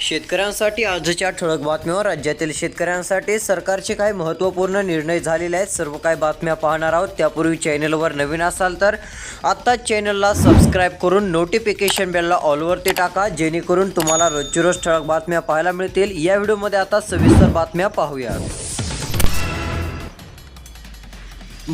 शेतकऱ्यांसाठी आजच्या ठळक बातम्यावर राज्यातील शेतकऱ्यांसाठी सरकारचे काही महत्त्वपूर्ण निर्णय झालेले आहेत. सर्व काही बातम्या पाहणार आहोत. त्यापूर्वी चॅनलवर नवीन असाल तर आत्ताच चॅनलला सबस्क्राईब करून नोटिफिकेशन बेलला ऑलवरती टाका. जेणेकरून तुम्हाला रोजची रोज ठळक बातम्या पाहायला मिळतील. या व्हिडिओमध्ये आता सविस्तर बातम्या पाहूयात.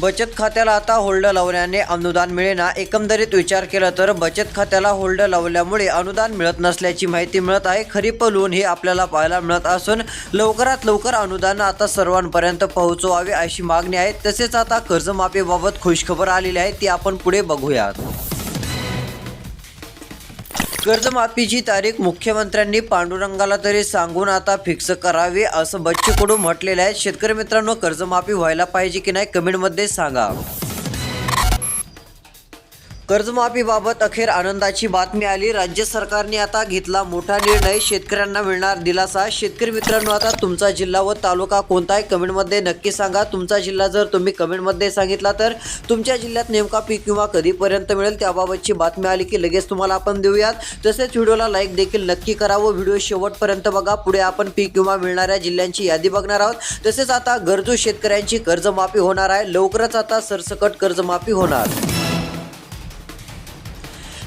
बचत खात्याला आता होल्ड लावल्याने अनुदान मिळेना एकंदरीत विचार केला तर बचत खात्याला होल्ड लावल्यामुळे अनुदान मिळत नसल्याची माहिती मिळत आहे. खरीप लोन हे आपल्याला पाहायला मिळत असून लवकरात लवकर अनुदान आता सर्वांपर्यंत पोहोचवावे अशी मागणी आहे. तसेच आता कर्जमाफीबाबत खुशखबर आलेली आहे ती आपण पुढे बघूयात. कर्जमाफीची तारीख मुख्यमंत्र्यांनी पांडुरंगाला तरी सांगून आता फिक्स करावी असं बच्चूकडून म्हटलेलं आहे. शेतकरी मित्रांनो कर्जमाफी व्हायला पाहिजे की नाही कमेंटमध्ये सांगा. कर्जमाफीबाबत अखेर आनंदाची बातमी आली. राज्य सरकारने आता घेतला मोठा निर्णय. शेतकऱ्यांना मिळणार दिलासा. शेतकरी मित्रांनो आता तुमचा जिल्हा व तालुका कोणता आहे? कमेंटमध्ये नक्की सांगा. तुमचा जिल्हा जर तुम्ही कमेंटमध्ये सांगितला तर तुमच्या जिल्ह्यात नेमका पीक किंवा कधीपर्यंत मिळेल? त्याबाबतची बातमी आली की लगेच तुम्हाला आपण देऊयात. तसेच व्हिडिओला लाईक देखील नक्की करा व व्हिडिओ शेवटपर्यंत बघा. पुढे आपण पीक किंवा मिळणाऱ्या जिल्ह्यांची यादी बघणार आहोत. तसेच आता गरजू शेतकऱ्यांची कर्जमाफी होणार आहे. लवकरच आता सरसकट कर्जमाफी होणार.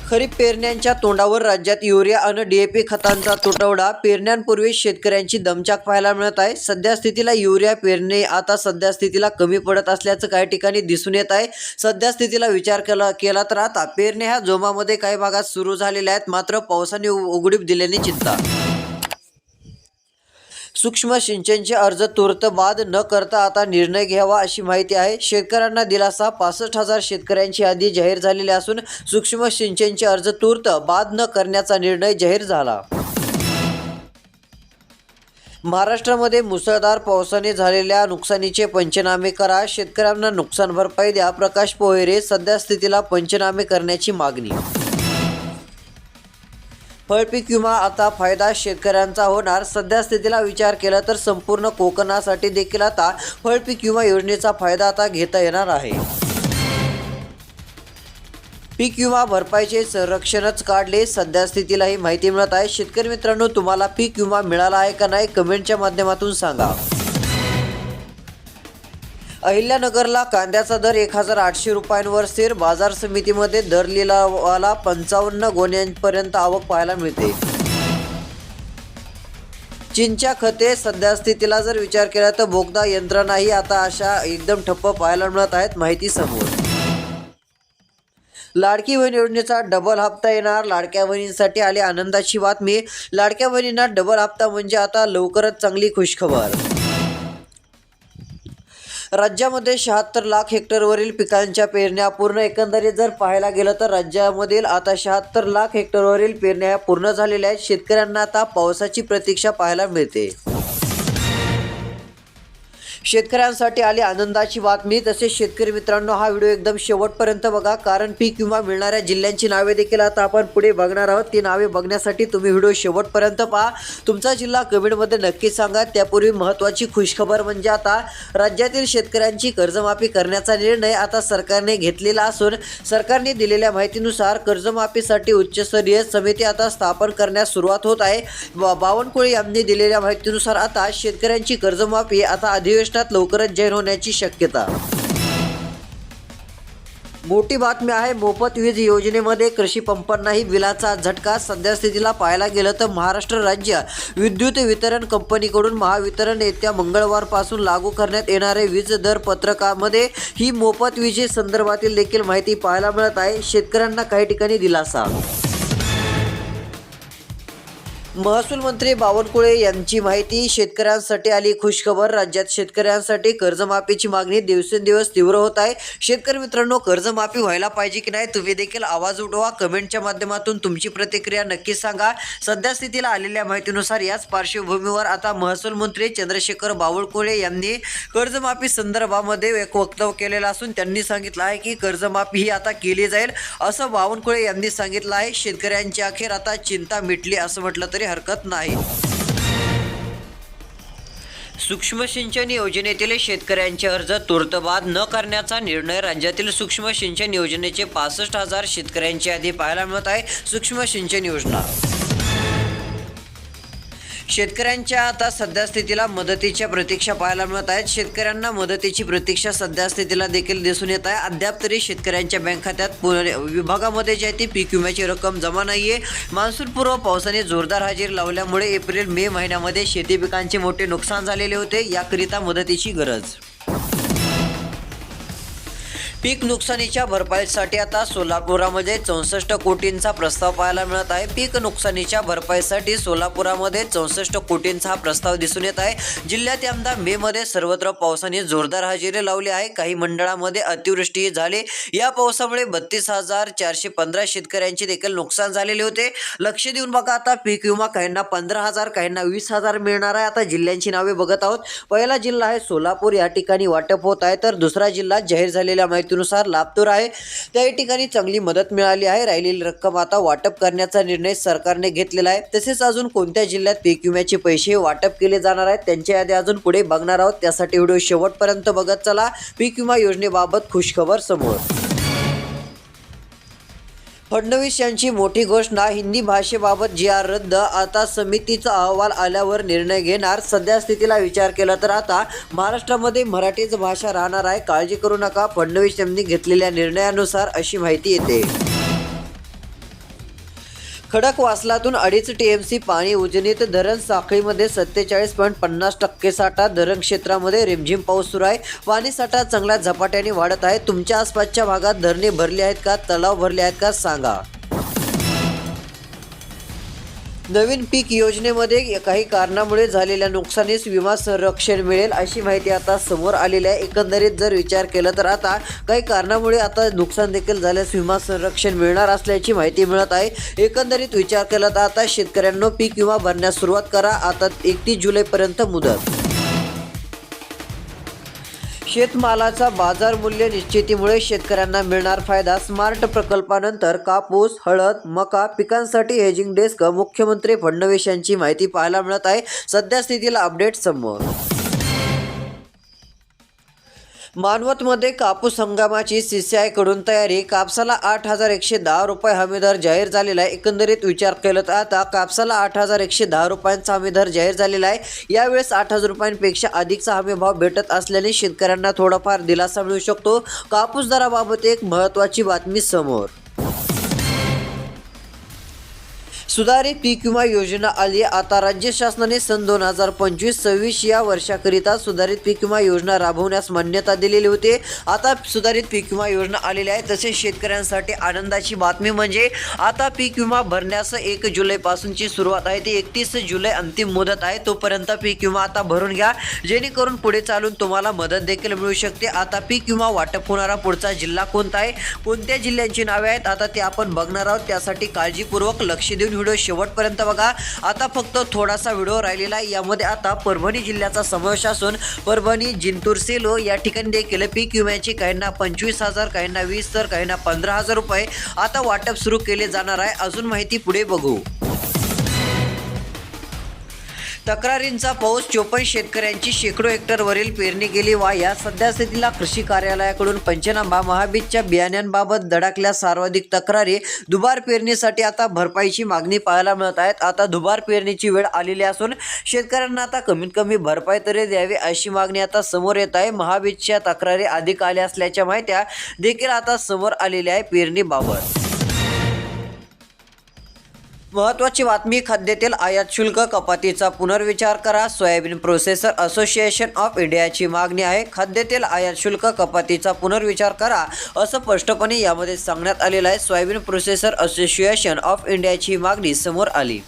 खरीप पेरण्यांच्या तोंडावर राज्यात युरिया आणि डीएपी खतांचा तुटवडा. पेरण्यांपूर्वी शेतकऱ्यांची दमचाक पाहायला मिळत आहे. सध्या स्थितीला युरिया पेरणे आता सध्या स्थितीला कमी पडत असल्याचं काही ठिकाणी दिसून येत आहे. सध्या स्थितीला विचार केला केला तर आता पेरणे ह्या जोमामध्ये काही भागात सुरू झालेल्या आहेत. मात्र पावसाने उघडीप दिल्याने चिंता. सूक्ष्म सिंचनचे अर्ज तूर्त बाद न करता आता निर्णय घ्यावा अशी माहिती आहे. शेतकऱ्यांना दिलासा पासष्ट हजार शेतकऱ्यांची यादी जाहीर झालेली असून सूक्ष्म सिंचनचे अर्ज तूर्त बाद न करण्याचा निर्णय जाहीर झाला. महाराष्ट्रामध्ये मुसळधार पावसाने झालेल्या नुकसानीचे पंचनामे करा. शेतकऱ्यांना नुकसान भरपाई द्या. प्रकाश पोहेरे सध्या स्थितीला पंचनामे करण्याची मागणी फळपीक विमा आता फायदा शेतकऱ्यांचा होणार. सध्या स्थितीला विचार केला तर संपूर्ण कोकणासाठी देखील आता फळपीक विमा योजनेचा फायदा आता घेता येणार आहे. पीक विमा भरपाईचे संरक्षणच काढले. सध्या स्थितीला ही माहिती मिळत आहे. शेतकरी मित्रांनो तुम्हाला पीक विमा मिळाला आहे का नाही कमेंटच्या माध्यमातून सांगा. अहिल्यानगरला कांद्याचा दर एक हजार आठशे रुपयांवर स्थिर. बाजार समितीमध्ये दर लिलावाला पंचावन्न गोण्यांपर्यंत आवक पाहायला मिळते. चीनच्या खते सध्या स्थितीला जर विचार केला तर बोगदा यंत्रणाही आता अशा एकदम ठप्प पाहायला मिळत आहेत माहिती समोर. लाडकी बहीण योजनेचा डबल हप्ता येणार. लाडक्या बहिणींसाठी आली आनंदाची बातमी. लाडक्या बहिणींना डबल हप्ता म्हणजे आता लवकरच चांगली खुशखबर. राज्यामध्ये शहात्तर लाख हेक्टरवरील पिकांच्या पेरण्या पूर्ण एकंदरीत जर पाहायला गेलं तर राज्यामधील आता शहात्तर लाख हेक्टरवरील पेरण्या पूर्ण झालेल्या आहेत. शेतकऱ्यांना आता पावसाची प्रतीक्षा पाहायला मिळते. शेतकऱ्यांसाठी आली आनंदाची बातमी. तसेच शेतकरी मित्रांनो हा व्हिडिओ एकदम शेवटपर्यंत बघा कारण पीक विमा मिळणाऱ्या जिल्ह्यांची नावे देखील आता आपण पुढे बघणार आहोत. ती नावे बघण्यासाठी तुम्ही व्हिडिओ शेवटपर्यंत पहा. तुमचा जिल्हा कमेंटमध्ये नक्की सांगा. त्यापूर्वी महत्त्वाची खुशखबर म्हणजे आता राज्यातील शेतकऱ्यांची कर्जमाफी करण्याचा निर्णय आता सरकारने घेतलेला असून सरकारने दिलेल्या माहितीनुसार कर्जमाफीसाठी उच्चस्तरीय समिती आता स्थापन करण्यास सुरुवात होत आहे. बा- बावनकुळे यांनी दिलेल्या माहितीनुसार आता शेतकऱ्यांची कर्जमाफी आता अधिवेशनात लवकरच जाहीर होण्याची शक्यता. मोठी बातमी आहे मोफत वीज योजनेमध्ये कृषी पंपांनाही बिलाचा झटका. सध्या स्थितीला पाहायला गेलं तर महाराष्ट्र राज्य विद्युत वितरण कंपनीकडून महावितरण येत्या मंगळवारपासून लागू करण्यात येणारे वीज दर पत्रकामध्ये ही मोफत विजे संदर्भातील देखील माहिती पाहायला मिळत आहे. शेतकऱ्यांना काही ठिकाणी दिलासा. महसूल मंत्री बावनकुळे यांची माहिती शेतकऱ्यांसाठी आली खुशखबर. राज्यात शेतकऱ्यांसाठी कर्जमाफीची मागणी दिवसेंदिवस तीव्र होत आहे. शेतकरी मित्रांनो कर्जमाफी व्हायला पाहिजे की नाही तुम्ही देखील आवाज उठवा. कमेंटच्या माध्यमातून तुमची प्रतिक्रिया नक्की सांगा. सध्या स्थितीला आलेल्या माहितीनुसार याच पार्श्वभूमीवर आता महसूल मंत्री चंद्रशेखर बावनकुळे यांनी कर्जमाफी संदर्भामध्ये एक वक्तव्य केलेलं असून त्यांनी सांगितलं आहे की कर्जमाफी ही आता केली जाईल असं बावनकुळे यांनी सांगितलं आहे. शेतकऱ्यांची अखेर आता चिंता मिटली असं म्हटलं तरी हरकत नाही. सूक्ष्म सिंचन योजनेतील शेतकऱ्यांचे अर्ज तुर्तबाद न करण्याचा निर्णय राज्यातील सूक्ष्म सिंचन योजनेचे पासष्ट हजार शेतकऱ्यांची यादी पाहायला मिळत आहे. सूक्ष्म सिंचन योजना शेतकऱ्यांच्या आता सध्या स्थितीला मदतीच्या प्रतीक्षा पाहायला मिळत आहेत. शेतकऱ्यांना मदतीची प्रतीक्षा सध्या स्थितीला देखील दिसून येत आहे. अद्याप तरी शेतकऱ्यांच्या बँक खात्यात विभागामध्ये जी आहे ती पीक विम्याची रक्कम जमा नाही आहे मान्सूनपूर्व पावसाने जोरदार हजेरी लावल्यामुळे एप्रिल मे महिन्यामध्ये शेती पिकांचे मोठे नुकसान झालेले होते. याकरिता मदतीची गरज. पीक नुकसानीच्या भरपाईसाठी आता सोलापुरामध्ये चौसष्ट कोटींचा प्रस्ताव पाहायला मिळत आहे. पीक नुकसानीच्या भरपाईसाठी सोलापुरामध्ये चौसष्ट कोटींचा हा प्रस्ताव दिसून येत आहे. जिल्ह्यात यंदा मे मध्ये सर्वत्र पावसाने जोरदार हजेरी लावली आहे. काही मंडळामध्ये अतिवृष्टी झाली. या पावसामुळे बत्तीस हजार चारशे पंधरा शेतकऱ्यांचे देखील नुकसान झालेले होते. लक्ष देऊन बघा आता पीक विमा काहींना पंधरा हजार काहींना वीस हजार मिळणार आहे. आता जिल्ह्यांची नावे बघत आहोत. पहिला जिल्हा आहे सोलापूर. या ठिकाणी वाटप होत आहे. तर दुसरा जिल्हा जाहीर झालेल्या माहितीनुसार लातूर आहे. त्या ठिकाणी चांगली मदत मिळाली आहे. राहिलेली रक्कम आता वाटप करण्याचा निर्णय सरकारने घेतलेला आहे. तसेच अजून कोणत्या जिल्ह्यात पीक विम्याचे पैसे वाटप केले जाणार आहेत त्यांच्या यादी अजून पुढे बघणार आहोत. त्यासाठी व्हिडिओ शेवटपर्यंत बघत चला. पीक विमा योजनेबाबत खुशखबर समोर. फडणवीस यांची मोठी घोषणा हिंदी भाषेबाबत जी आर रद्द आता समितीचा अहवाल आल्यावर निर्णय घेणार सध्या स्थितीला विचार केला तर आता महाराष्ट्रामध्ये मराठीच भाषा राहणार आहे. काळजी करू नका फडणवीस यांनी घेतलेल्या निर्णयानुसार अशी माहिती येते. खडकवासलातून अडीच टीएमसी पाणी उजनीत धरण साखळीमध्ये सत्तेचाळीस पॉईंट पन्नास टक्के साठा धरण क्षेत्रामध्ये रिमझिम पाऊस सुरू आहे. पाणी साठा चांगल्या झपाट्याने वाढत आहे. तुमच्या आसपासच्या भागात धरणे भरली आहेत का? तलाव भरले आहेत का? सांगा. नवीन पीक योजनेमध्ये काही कारणामुळे झालेल्या नुकसानीस विमा संरक्षण मिळेल अशी माहिती आता समोर आलेली आहे. एकंदरीत जर विचार केला तर आता काही कारणामुळे आता नुकसान देखील झाल्यास विमा संरक्षण मिळणार असल्याची माहिती मिळत आहे. एकंदरीत विचार केला तर आता शेतकऱ्यांना पीक विमा भरण्यास सुरुवात करा. आता एकतीस जुलैपर्यंत मुदत. शेतमालाचा बाजार मूल्य निश्चितीमुळे शेतकऱ्यांना मिळणार फायदा स्मार्ट प्रकल्पानंतर कापूस हळद मका पिकांसाठी हेजिंग डेस्क मुख्यमंत्री फडणवीस यांची माहिती पाहायला मिळत आहे. सध्या स्थितीला अपडेट समोर. मानवतमध्ये कापूस हंगामाची सी सी आयकडून तयारी. कापसाला आठ हजार एकशे दहा रुपये हमीदर जाहीर झालेला आहे. एकंदरीत विचार केला तर आता कापसाला आठ हजार एकशे दहा रुपयांचा हमीदर जाहीर झालेला आहे. यावेळेस आठ हजार रुपयांपेक्षा अधिकचा हमीभाव भेटत असल्याने शेतकऱ्यांना थोडाफार दिलासा मिळू शकतो. कापूस दराबाबत एक महत्त्वाची बातमी समोर. सुधारित पीक विमा योजना आली. आता राज्य शासनाने सन दोन हजार पंचवीस सव्वीस या वर्षाकरिता सुधारित पीक विमा योजना राबवण्यास मान्यता दिलेली होती. आता सुधारित पीक विमा योजना आलेली आहे तसेच शेतकऱ्यांसाठी आनंदाची बातमी म्हणजे आता पीक विमा भरण्यास एक जुलैपासूनची सुरुवात आहे. ती एकतीस जुलै अंतिम मुदत आहे. तोपर्यंत पीक विमा आता भरून घ्या. जेणेकरून पुढे चालून तुम्हाला मदत देखील मिळू शकते. आता पीक विमा वाटप होणारा पुढचा जिल्हा कोणता आहे? कोणत्या जिल्ह्यांची नावे आहेत? आता ते आपण बघणार आहोत. त्यासाठी काळजीपूर्वक लक्ष देऊन व्हिडिओ शेवटपर्यंत बघा. आता फक्त थोडासा व्हिडिओ राहिलेला आहे. यामध्ये आता परभणी जिल्ह्याचा समावेश असून परभणी जिंतूर सेलो या ठिकाणी देखील पीक विम्याची काहींना पंचवीस हजार काहींना वीस तर काहींना पंधरा हजार रुपये आता वाटप सुरू केले जाणार आहे. अजून माहिती पुढे बघू. तक्रारींचा पाऊस चोपन्न शेतकऱ्यांची शेकडो हेक्टरवरील पेरणी गेली वा या सध्यास्थितीला कृषी कार्यालयाकडून पंचनामा महाबीजच्या बियाण्यांबाबत धडकल्या सर्वाधिक तक्रारी. दुबार पेरणीसाठी आता भरपाईची मागणी पाहायला मिळत आहेत. आता दुबार पेरणीची वेळ आलेली असून शेतकऱ्यांना आता कमीत कमी भरपाई तरी द्यावी अशी मागणी आता समोर येत आहे. महाबीजच्या तक्रारी अधिक आल्या असल्याच्या माहित्या देखील आता समोर आलेल्या आहे पेरणीबाबत महत्वाची बातमी खाद्यतेल आयात शुल्क कपातीचा पुनर्विचार करा सोयाबीन प्रोसेसर असोसिएशन ऑफ इंडियाची मागणी आहे. खाद्यतेल आयात शुल्क कपातीचा पुनर्विचार करा असं स्पष्टपणे यामध्ये सांगण्यात आलेलं आहे. सोयाबीन प्रोसेसर असोसिएशन ऑफ इंडियाची मागणी समोर आली.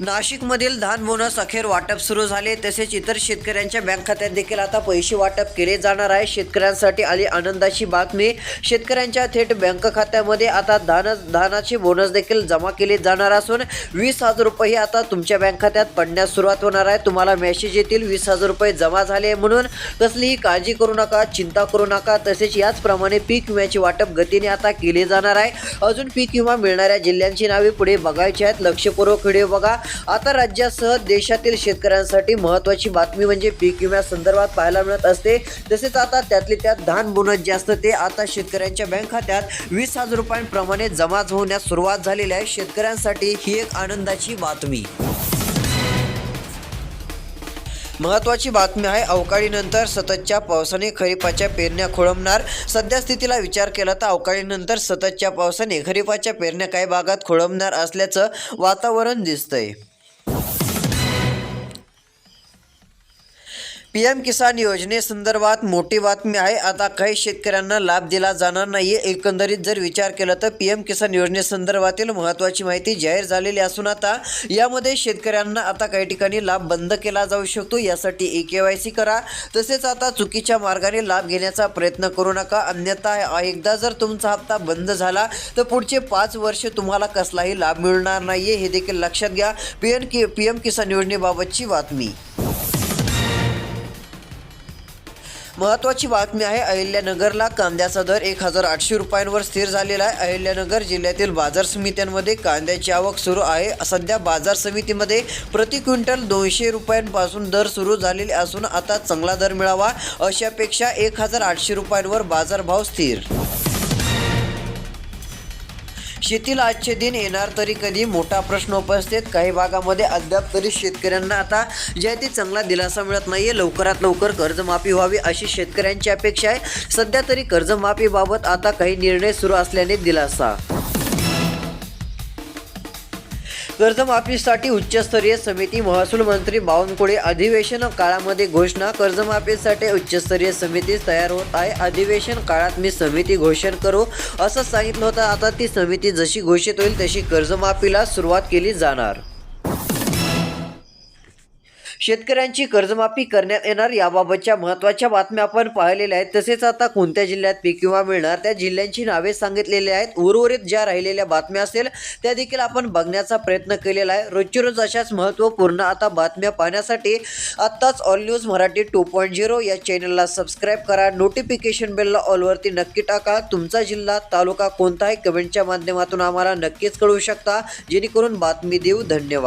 नाशिकमधील धान बोनस अखेर वाटप सुरू झाले. तसेच इतर शेतकऱ्यांच्या बँक खात्यात देखील आता पैसे वाटप केले जाणार आहे. शेतकऱ्यांसाठी आली आनंदाची बातमी. शेतकऱ्यांच्या थेट बँक खात्यामध्ये आता धान धानाचे बोनस देखील जमा केले जाणार असून वीस हजार रुपये आता तुमच्या बँक खात्यात पडण्यास सुरुवात होणार आहे. तुम्हाला मेसेज येतील वीस हजार रुपये जमा झाले म्हणून कसलीही काळजी करू नका चिंता करू नका. तसेच याचप्रमाणे पीक विम्याचे वाटप गतीने आता केले जाणार आहे. अजून पीक विमा मिळणाऱ्या जिल्ह्यांची नावे पुढे बघायची आहेत. लक्षपूर्वक व्हिडिओ बघा. आता राज्यासह देशातील शेतकऱ्यांसाठी महत्त्वाची बातमी म्हणजे पीक विम्यासंदर्भात पाहायला मिळत असते. तसेच आता त्यातले त्यात धान बोनस जे असतं ते आता शेतकऱ्यांच्या बँक खात्यात वीस हजार रुपयांप्रमाणे जमा होण्यास सुरुवात झालेली आहे. शेतकऱ्यांसाठी ही एक आनंदाची बातमी. महत्वाची बातमी आहे अवकाळीनंतर सततच्या पावसाने खरीपाच्या पेरण्या खोळंबणार. सध्या स्थितीला विचार केला तर अवकाळीनंतर सततच्या पावसाने खरीपाच्या पेरण्या काही भागात खोळंबणार असल्याचं वातावरण दिसतंय. पी एम किसान योजनेसंदर्भात मोठी बातमी आहे. आता काही शेतकऱ्यांना लाभ दिला जाणार नाही एकंदरीत जर विचार केला तर पी एम किसान योजनेसंदर्भातील महत्त्वाची माहिती जाहीर झालेली असून आता यामध्ये शेतकऱ्यांना आता काही ठिकाणी लाभ बंद केला जाऊ शकतो. यासाठी ई के वाय सी करा. तसेच आता चुकीच्या मार्गाने लाभ घेण्याचा प्रयत्न करू नका. अन्यथा एकदा जर तुमचा हप्ता बंद झाला तर पुढचे पाच वर्ष तुम्हाला कसलाही लाभ मिळणार नाही हे देखील लक्षात घ्या. P M P M Kisan योजनेबाबतची बातमी. महत्त्वाची बातमी आहे अहिल्यानगरला कांद्याचा दर एक हजार आठशे रुपयांवर स्थिर झालेला आहे. अहिल्यानगर जिल्ह्यातील बाजार समित्यांमध्ये कांद्याची आवक सुरू आहे. सध्या बाजार समितीमध्ये प्रति क्विंटल दोनशे रुपयांपासून दर सुरू झालेले असून आता चांगला दर मिळावा अशी अपेक्षा एक हजार आठशे रुपयांवर बाजारभाव स्थिर. शेतीला आजचे दिन येणार तरी कधी मोठा प्रश्न उपस्थित. काही भागामध्ये अद्याप तरी शेतकऱ्यांना आता जे आहे ते चांगला दिलासा मिळत नाहीये. लवकरात लवकर कर्जमाफी व्हावी अशी शेतकऱ्यांची अपेक्षा आहे. सध्या तरी कर्जमाफीबाबत आता काही निर्णय सुरू असल्याने दिलासा. कर्जमाफीसाठी उच्चस्तरीय समिती महसूल मंत्री बावनकुळे अधिवेशन काळामध्ये घोषणा. कर्जमाफीसाठी उच्चस्तरीय समिती तयार होत आहे. अधिवेशन काळात मी समिती घोषण करू असं सांगितलं होतं. आता ती समिती जशी घोषित होईल तशी कर्जमाफीला सुरुवात केली जाणार. शेतकऱ्यांची कर्जमाफी करण्यात येणार याबाबतच्या महत्त्वाच्या बातम्या आपण पाहिलेल्या आहेत. तसेच आता कोणत्या जिल्ह्यात पीक विमा मिळणार? त्या जिल्ह्यांची नावे सांगितलेली आहेत. उर्वरित ज्या राहिलेल्या बातम्या असेल त्या देखील आपण बघण्याचा प्रयत्न केलेला आहे. रोजची रोज अशाच महत्त्वपूर्ण आता बातम्या पाहण्यासाठी आत्ताच all news Marathi two point zero या चॅनलला सबस्क्राईब करा. नोटिफिकेशन बेलला ऑलवरती नक्की टाका. तुमचा जिल्हा तालुका कोणताही कमेंटच्या माध्यमातून आम्हाला नक्कीच कळवू शकता. जेणेकरून बातमी देऊ. धन्यवाद.